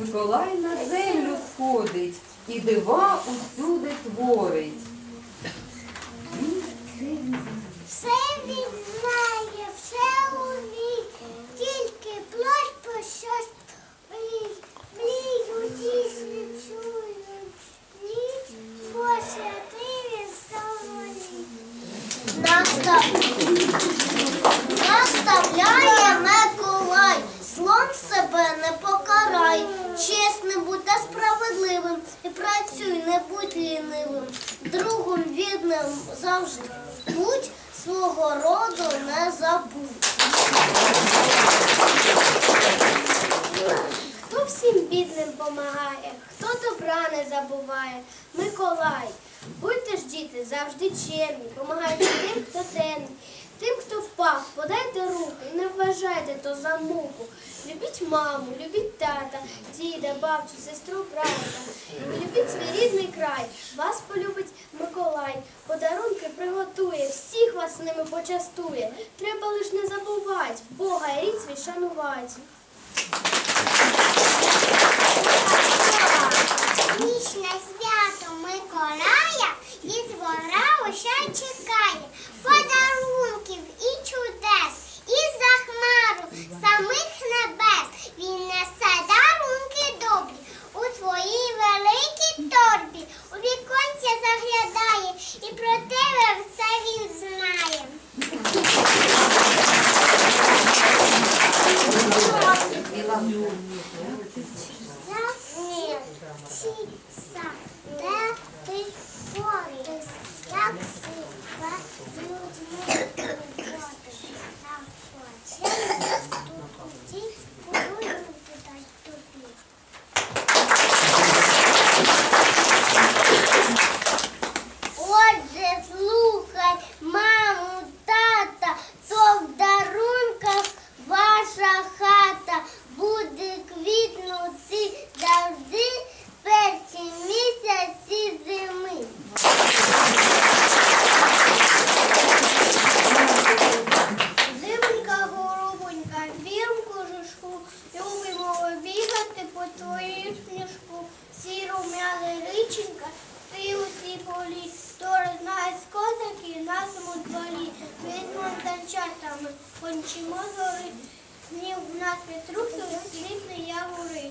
Миколай на землю сходить і дива усюди творить. Миколай. Будьте ж діти завжди чемні, помагайте тим, хто темний, тим, хто впав, подайте руку, не вважайте то за муку. Любіть маму, любіть тата, діда, бабцю, сестру, брата. Любіть свій рідний край, вас полюбить Миколай, подарунки приготує, всіх вас ними почастує. Треба лиш не забувати, Бога і рід свій шанувати. Ніч свято Миколая і двора уся чекає подарунків і чудес, і за хмару самих небес. Він несе дарунки добрі у своїй великій торбі. У віконця заглядає і про тебе все він знає. Ні, ціса, де ти ходиш? Як сніг у нас петрухи, світне я Вони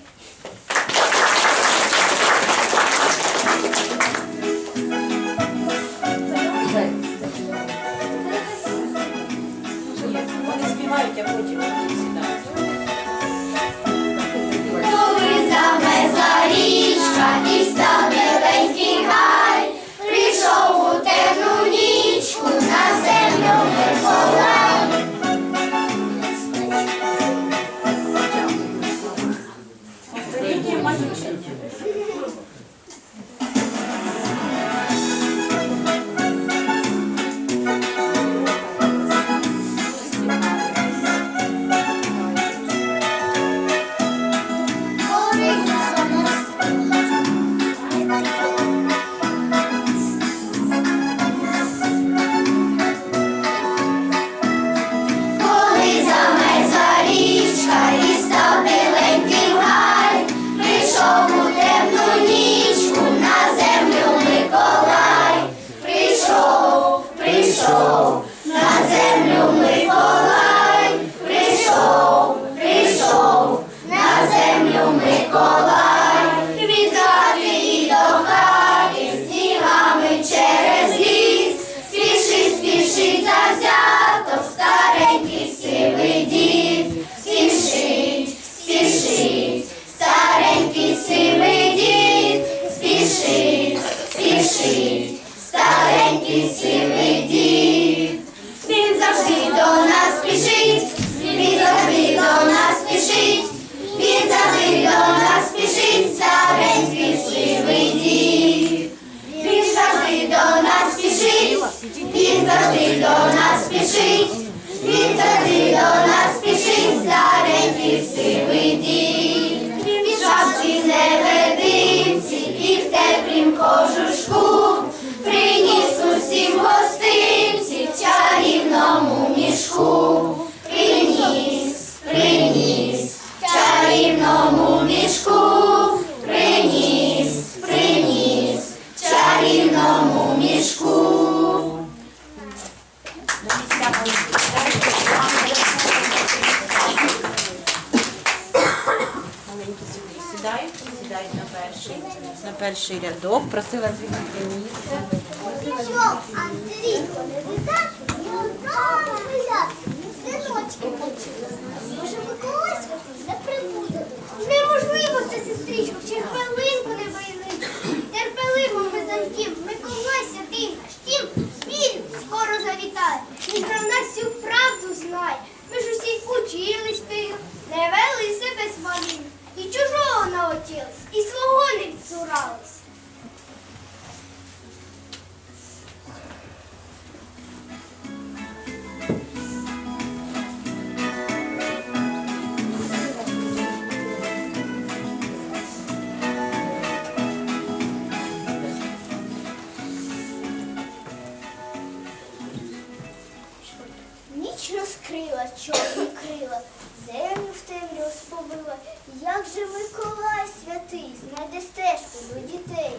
Ніч розкрила чорні крила, землю в темряву сповила. Як же Миколай святий знайде стежку до дітей?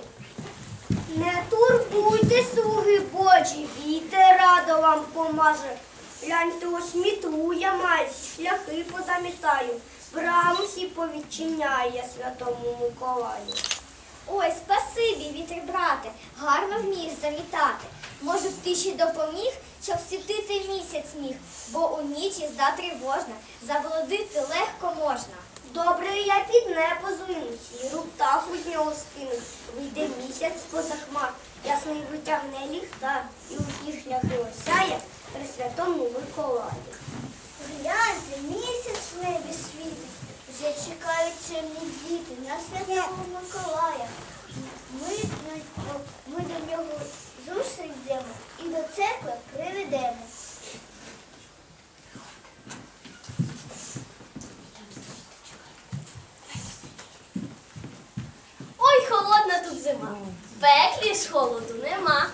Не турбуйте, слуги Божі, вітер радо вам помаже. Гляньте, ось мітлу я маю, шляхи позамітаю, браму всі повідчиняє святому Миколаю. Ой, спасибі, вітер брате, гарно вмієш замітати. Може б ти ще допоміг, щоб світити місяць міг, бо у ніч їзда тривожна, заволодити легко можна. Добре, я під небо злину, сіру птаху з нього скину. Вийде місяць поза хмар, ясний витягне ліхтар, і усі шляхи осяє при святому Миколаю. Гляньте, місяць в небі світить, вже чекають чемні діти на святого Миколая. Ми, на- ми до нього зустріч йдемо і до церкви приведемо. Ой, холодна тут зима. В пеклі ж холоду нема.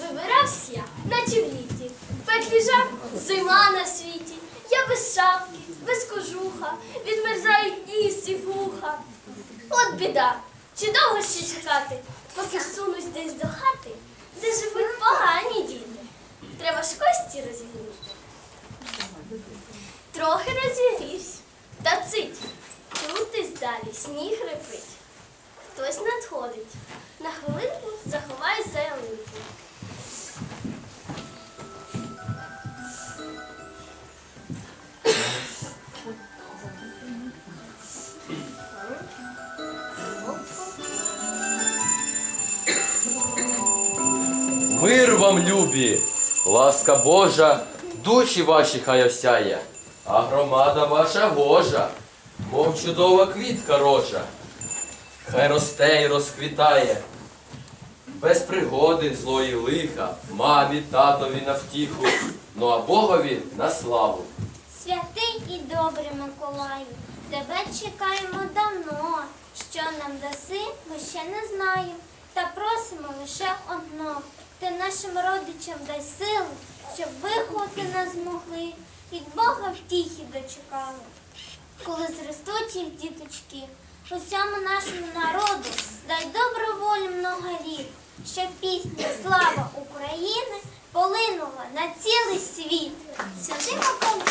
Вибирався я, наче в літі. В пеклі жар зима на світі. Я без шапки, без кожуха, відмерзають ніс і вуха. От біда, чи довго ще чекати, сунусь десь до хати, де живуть погані діти. Треба ж кості розігріти. Трохи розігрівсь, та цить. Крутись далі, сніг репить. Хтось надходить. На хвилинку заховай за ялинку. Любі, ласка Божа, душі ваші хай осяє, а громада ваша гожа, мов чудова квітка рожа. Хай росте й розквітає, без пригоди злої лиха, мамі, татові на втіху, ну а Богові на славу. Святий і добрий Миколаю, тебе чекаємо давно. Що нам даси, ми ще не знаємо. Та просимо лише одно. Ти нашим родичам дай сили, щоб виховати нас змогли. Від Бога втіхи дочекали. Коли зростуть їх діточки, усьому нашому народу дай добру волю много літ, щоб пісня Слава України полинула на цілий світ. Святий Миколай.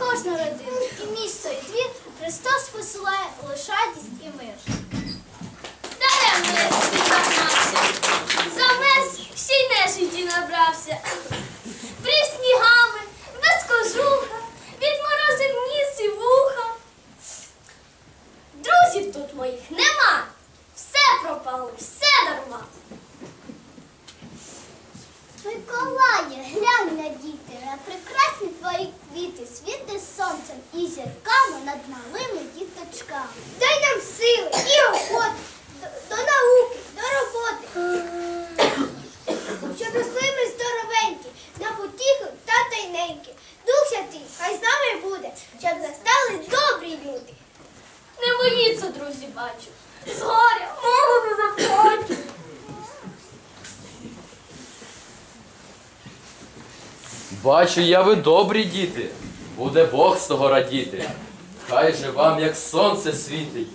Хай родину і місто, і двір Христос посилає лише радість і мир. Даремно я собі нагнався. За мес всій нежиті набрався. При снігами, без кожуха, відморозив ніс і вуха. Друзів тут моїх нема. Все пропало, все дарма. Миколає, глянь на діти, на прекрасні твої квіти, світи сонцем і зірками над малими діточками. Дай нам сили і охоти до, до науки, до роботи. Щоб росли ми здоровенькі, на потіху та тайненькі. Дух святий, хай з нами буде, щоб настали добрі люди. Не боїться, друзі, бачу. З горя мову не заплачу. Бачу я ви добрі діти, буде Бог з того радіти. Хай же вам, як сонце світить,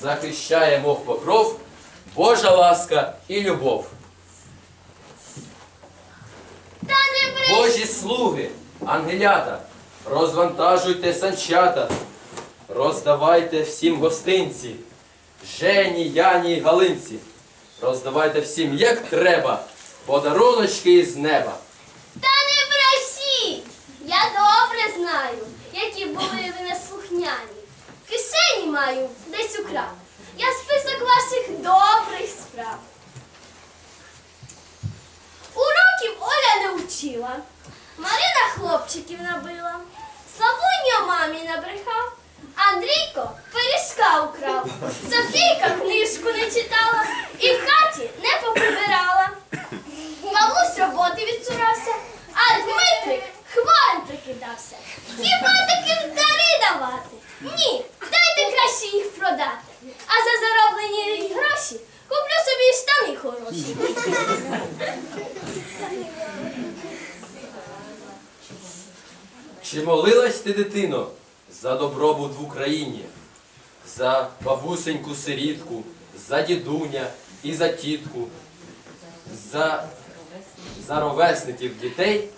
захищає, мов покров, Божа ласка і любов. Та не. Божі слуги, ангелята, розвантажуйте санчата, роздавайте всім гостинці, Жені, Яні й Галинці. Роздавайте всім, як треба, подаруночки із неба. Та не брешіть! Я добре знаю, які були ви неслухняні. В Кишені маю десь украв. Я список ваших добрих справ. Уроків Оля не вчила. Марина хлопчиків набила. Славуньо мамі набрехав. Андрійко пиріжка украв. Софійка книжку не читала і в хаті не поприбирала. Павлусь роботи відсурався, а Дмитрик хворим прикидався. Хіба таким дари давати? Ні, краще їх продати. А за зароблені гроші куплю собі штани хороші. Чи молилась ти, дитино, за добробут в Україні, за бабусеньку сирітку, за дідуня і за тітку, за, за ровесників дітей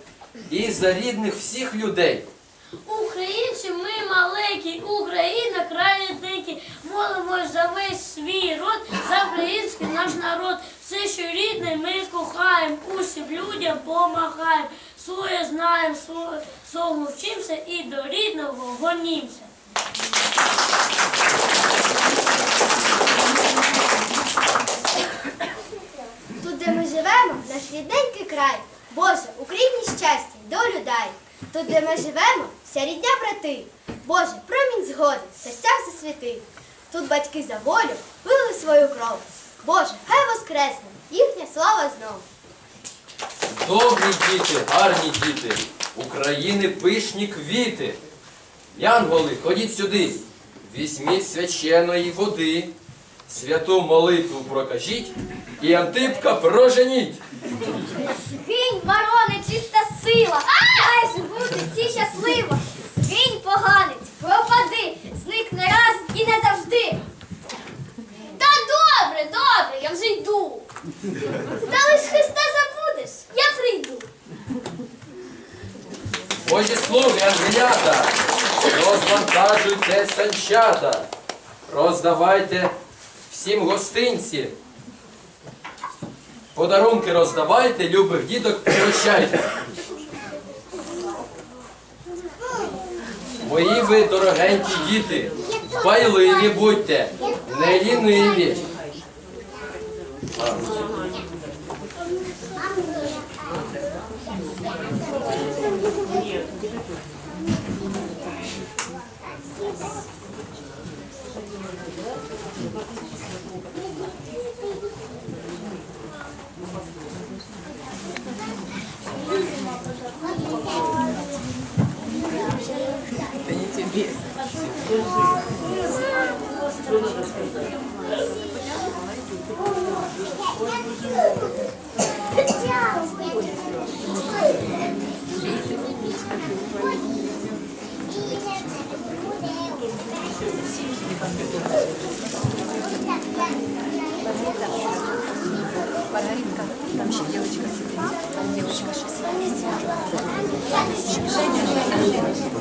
і за рідних всіх людей? Українці, ми маленькі, Україна край дикий, молимось за весь свій род, за український наш народ. Все, що рідне, ми кохаємо, усім людям помагаємо. Своє знаємо, слово вчимося і до рідного гонімося. Тут, де ми живемо, наш рідненький край. Боже, Україні щастя, долю дай. Тут, де ми живемо, вся рідня брати. Боже, промінь згоди, серця все світи. Тут батьки за волю вили свою кров. Боже, хай воскресне, їхня слава знов. Добрі діти, гарні діти, України пишні квіти. Янголи, ходіть сюди, візьміть свяченої води, святу молитву прокажіть і Антипка проженіть. Згинь, ворони, чиста сила, хай живуть ці щасливо. Згинь, поганець, пропади, зникне раз і не завжди. Та добре, добре, я вже йду. Та лиш Христа забудеш, я прийду. Божі слуги, ангелята, розвантажуйте санчата, роздавайте всім гостинці. Подарунки роздавайте, любих діток пригощайте. Мої ви дорогенькі діти, байливі будьте, не ліниві. Спасибо.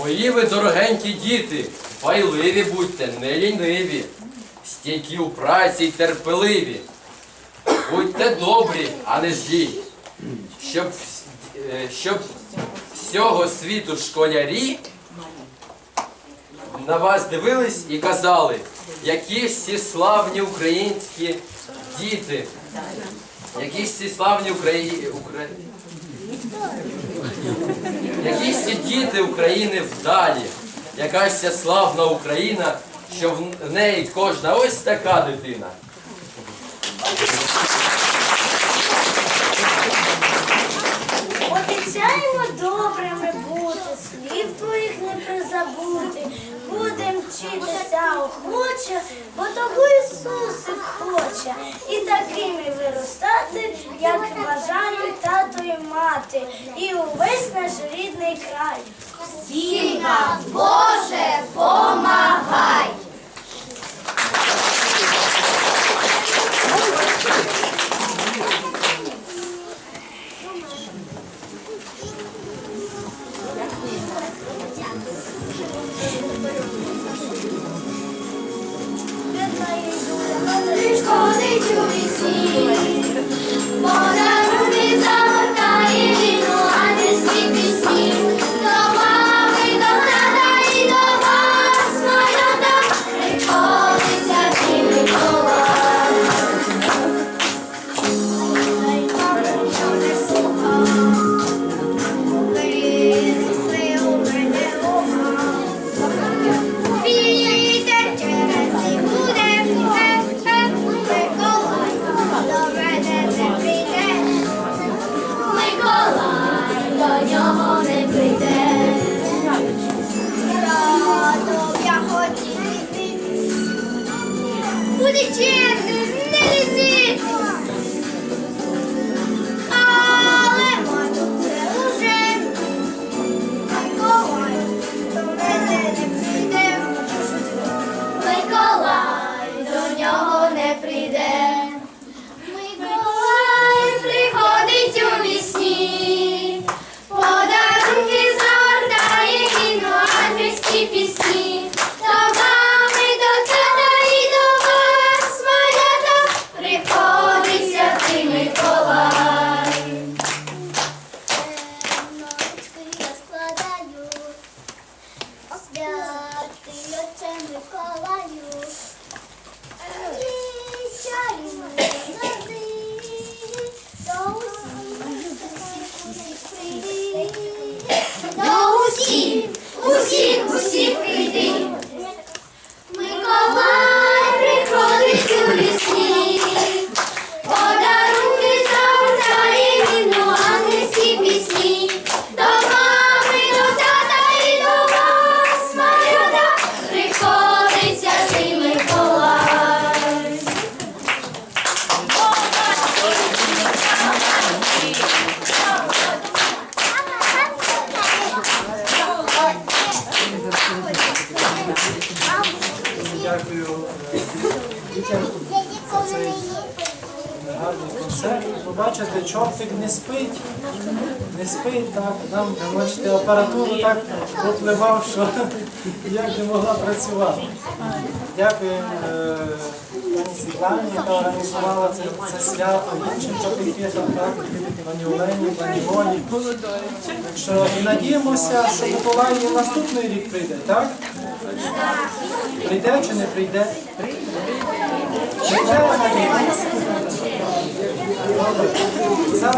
Мої ви дорогенькі діти, байливі будьте, не ліниві, стійкі у праці й терпеливі. Будьте добрі, а не злі. Щоб, е, щоб всього світу школярі на вас дивились і казали, які ж ці славні українські діти, які ж ці славні Украї... Укра... Які ж діти України вдалі, якась ця славна Україна, що в неї кожна ось така дитина. Обіцяємо добрими бути, слів твоїх не призабути. Вчитися охоче, бо того Ісусик хоче. І такими виростати, як бажають тато і мати, і увесь наш рідний край. Всім нам, Боже, помагай! için. Миколаю. Концерт. Ви чортик не спить, не спить, так. Нам, бачите, апаратуру так попливав, що як не могла працювати. Дякуємо е, Світлані, яка організувала це, це свято, іншим катехетам, так, пані Олені, пані Волі. Так що і надіємося, що Миколай і наступний рік прийде, так? Прийде чи не прийде? Прийде, надіємося. Добре. Зараз